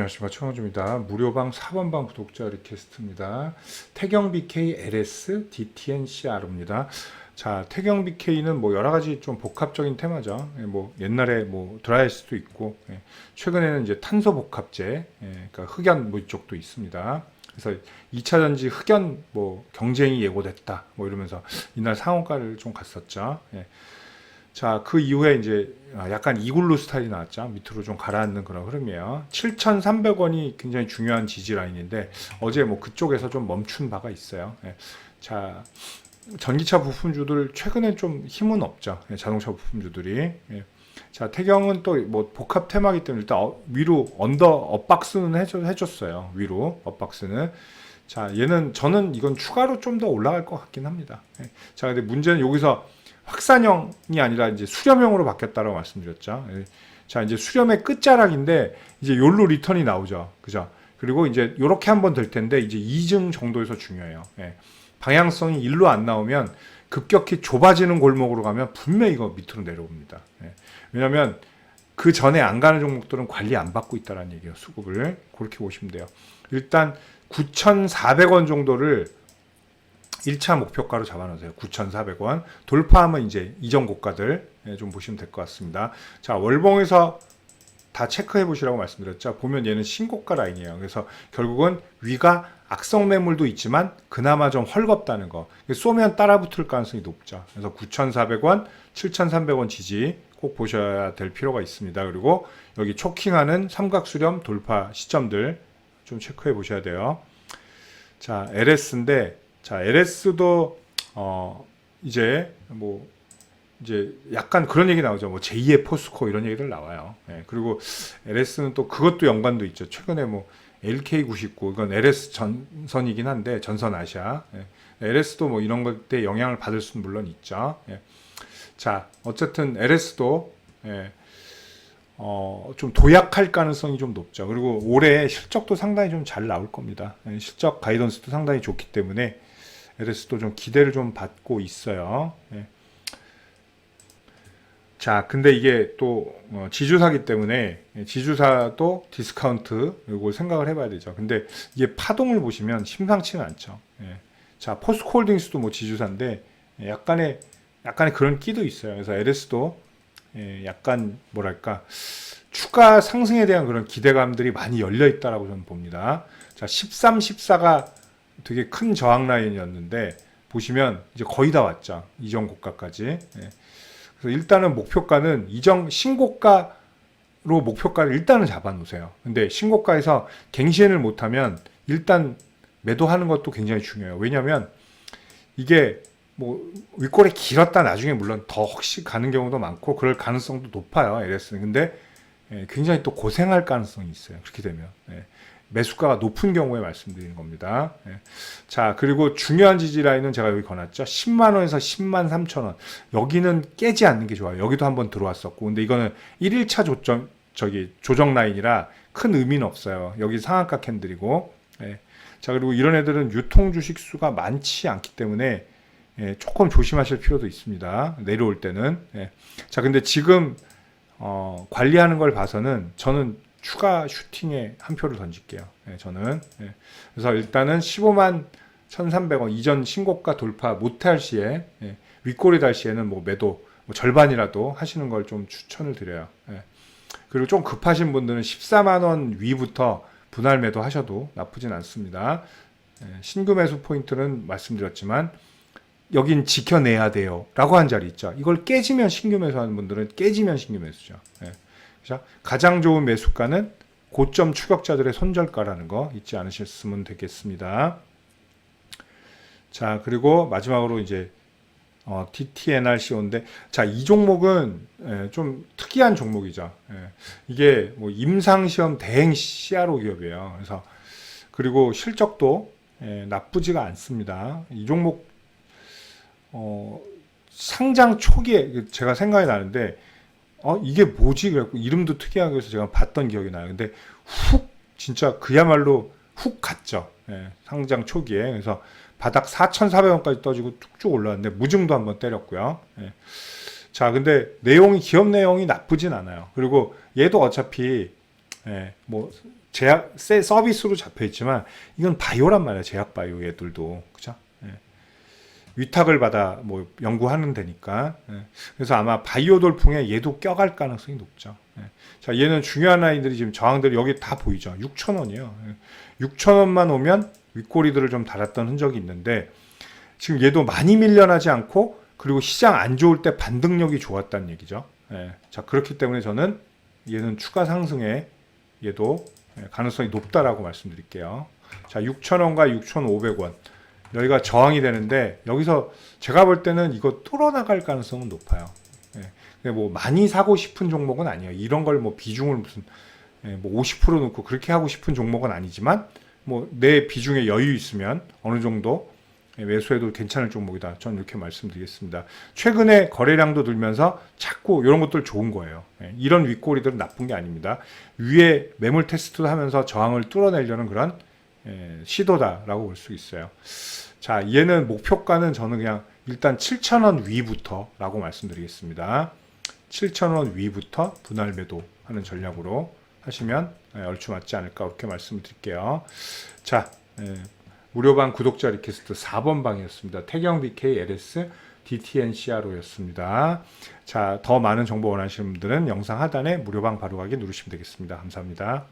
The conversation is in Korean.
안녕하십니까 청원주입니다. 무료방 4번방 구독자 리퀘스트입니다. 태경 BK LS DTN CR입니다. 자, 태경 BK는 뭐 여러 가지 좀 복합적인 테마죠. 예, 뭐 옛날에 뭐 드라이스도 있고 예, 최근에는 이제 탄소 복합재, 예, 그러니까 흑연 뭐 이쪽도 있습니다. 그래서 2차 전지 흑연 뭐 경쟁이 예고됐다 뭐 이러면서 이날 상한가를 좀 갔었죠. 예. 자, 그 이후에 이제 아, 약간 이글루 스타일이 나왔죠. 밑으로 좀 가라앉는 그런 흐름이에요. 7,300원이 굉장히 중요한 지지 라인인데 어제 뭐 그쪽에서 좀 멈춘 바가 있어요. 예. 자, 전기차 부품주들 최근에 좀 힘은 없죠. 예, 자동차 부품주들이. 예. 자, 태경은 또 뭐 복합 테마기 때문에 일단 어- 위로 언더 업박스는 해줘, 해줬어요. 위로 업박스는. 자, 얘는 저는 이건 추가로 좀 더 올라갈 것 같긴 합니다. 예. 자, 근데 문제는 여기서 확산형이 아니라 이제 수렴형으로 바뀌었다고 말씀드렸죠. 예. 자, 이제 수렴의 끝자락인데 이제 요로 리턴이 나오죠. 그죠? 그리고 이제 요렇게 한번 될 텐데 이제 2증 정도에서 중요해요. 예. 방향성이 일로 안 나오면 급격히 좁아지는 골목으로 가면 분명히 이거 밑으로 내려옵니다. 예. 왜냐면 그 전에 안 가는 종목들은 관리 안 받고 있다라는 얘기예요. 수급을. 그렇게 보시면 돼요. 일단 9,400원 정도를 1차 목표가로 잡아놓으세요. 9,400원. 돌파하면 이제 이전 고가들 예, 좀 보시면 될 것 같습니다. 자, 월봉에서 다 체크해 보시라고 말씀드렸죠. 보면 얘는 신고가 라인이에요. 그래서 결국은 위가 악성 매물도 있지만 그나마 좀 헐겁다는 거. 쏘면 따라 붙을 가능성이 높죠. 그래서 9,400원, 7,300원 지지 꼭 보셔야 될 필요가 있습니다. 그리고 여기 초킹하는 삼각수렴 돌파 시점들 좀 체크해 보셔야 돼요. 자, LS인데 자, LS도 어 이제 뭐 이제 약간 그런 얘기 나오죠. 뭐 제2의 포스코 이런 얘기들 나와요. 예, 그리고 LS는 또 그것도 연관도 있죠. 최근에 뭐 LK99 이건 LS 전선이긴 한데 전선 아시아. 예, LS도 뭐 이런 것때 영향을 받을 수는 물론 있죠. 예. 자, 어쨌든 LS도 예, 어, 좀 도약할 가능성이 좀 높죠. 그리고 올해 실적도 상당히 좀 잘 나올 겁니다. 예, 실적 가이던스도 상당히 좋기 때문에 LS도 좀 기대를 좀 받고 있어요. 예. 자, 근데 이게 또 어, 지주사기 때문에 예, 지주사도 디스카운트 이걸 생각을 해봐야 되죠. 근데 이게 파동을 보시면 심상치는 않죠. 예. 자, 포스코홀딩스도 뭐 지주사인데 예, 약간의 약간의 그런 끼도 있어요. 그래서 LS도 예, 약간 뭐랄까 추가 상승에 대한 그런 기대감들이 많이 열려 있다라고 저는 봅니다. 자, 13, 14가 되게 큰 저항 라인이었는데 보시면 이제 거의 다 왔죠. 이전 고가까지. 예. 그래서 일단은 목표가는 이정 신고가로 목표가를 일단은 잡아 놓으세요. 근데 신고가에서 갱신을 못 하면 일단 매도하는 것도 굉장히 중요해요. 왜냐면 이게 뭐 윗골이 길었다 나중에 물론 더 혹시 가는 경우도 많고 그럴 가능성도 높아요. LS는. 근데 예, 굉장히 또 고생할 가능성이 있어요. 그렇게 되면. 예. 매수가가 높은 경우에 말씀드리는 겁니다. 예. 자, 그리고 중요한 지지 라인은 제가 여기 거놨죠. 10만 원에서 10만 3천 원. 여기는 깨지 않는 게 좋아요. 여기도 한번 들어왔었고. 근데 이거는 1일차 조정 저기 조정 라인이라 큰 의미는 없어요. 여기 상한가 캔들이고. 예. 자, 그리고 이런 애들은 유통 주식 수가 많지 않기 때문에 예, 조금 조심하실 필요도 있습니다. 내려올 때는. 예. 자, 근데 지금 어, 관리하는 걸 봐서는 저는 추가 슈팅에 한 표를 던질게요. 예, 저는. 예. 그래서 일단은 15만 1,300원 이전 신고가 돌파 못할 시에 예, 윗꼬리 달 시에는 뭐 매도 뭐 절반이라도 하시는 걸 좀 추천을 드려요. 예. 그리고 좀 급하신 분들은 14만 원 위부터 분할 매도 하셔도 나쁘진 않습니다. 예, 신규 매수 포인트는 말씀드렸지만 여긴 지켜내야 돼요. 라고 한 자리 있죠. 이걸 깨지면 신규 매수하는 분들은 깨지면 신규 매수죠. 예. 그래서 가장 좋은 매수가는 고점 추격자들의 손절가라는 거 잊지 않으셨으면 되겠습니다. 자, 그리고 마지막으로 이제 어, DTNRCO인데 자, 이 종목은 예, 좀 특이한 종목이죠. 예. 이게 뭐 임상시험 대행 CRO 기업이에요. 그래서 그리고 실적도 예, 나쁘지가 않습니다. 이 종목 어, 상장 초기에 제가 생각이 나는데 어 이게 뭐지 그래갖고 이름도 특이하게 해서 제가 봤던 기억이 나요. 근데 훅 진짜 그야말로 훅 갔죠. 예, 상장 초기에 그래서 바닥 4,400원까지 떠지고 툭쭉 올라왔는데 무증도 한번 때렸고요. 예. 자, 근데 내용이 기업 내용이 나쁘진 않아요. 그리고 얘도 어차피 예, 뭐 제약 세 서비스로 잡혀 있지만 이건 바이오란 말이야 제약 바이오 얘들도 그죠? 예. 위탁을 받아 뭐 연구하는 데니까 예. 그래서 아마 바이오 돌풍에 얘도 껴갈 가능성이 높죠. 예. 자 얘는 중요한 아이들이 지금 저항들이 여기 다 보이죠. 6천 원이요. 6천 원만 오면 윗꼬리들을 좀 달았던 흔적이 있는데 지금 얘도 많이 밀려나지 않고 그리고 시장 안 좋을 때 반등력이 좋았다는 얘기죠. 예. 자 그렇기 때문에 저는 얘는 추가 상승에 얘도 예, 가능성이 높다라고 말씀드릴게요. 자, 6,000원과 6,500원. 여기가 저항이 되는데 여기서 제가 볼 때는 이거 뚫어나갈 가능성은 높아요. 예. 근데 뭐 많이 사고 싶은 종목은 아니에요. 이런 걸 뭐 비중을 무슨 예, 뭐50% 넣고 그렇게 하고 싶은 종목은 아니지만 뭐 내 비중에 여유 있으면 어느 정도 예, 매수해도 괜찮을 종목이다. 저는 이렇게 말씀드리겠습니다. 최근에 거래량도 늘면서 자꾸 이런 것들 좋은 거예요. 예, 이런 윗꼬리들은 나쁜 게 아닙니다. 위에 매물 테스트 하면서 저항을 뚫어내려는 그런 예, 시도다라고 볼 수 있어요. 자, 얘는 목표가는 저는 그냥 일단 7,000원 위부터라고 말씀드리겠습니다. 7,000원 위부터 분할 매도 하는 전략으로 하시면 예, 얼추 맞지 않을까 그렇게 말씀을 드릴게요. 자, 예, 무료방 구독자 리퀘스트 4번 방이었습니다. 태경 BK LS DTNCRO였습니다. 자, 더 많은 정보 원하시는 분들은 영상 하단에 무료방 바로 가기 누르시면 되겠습니다. 감사합니다.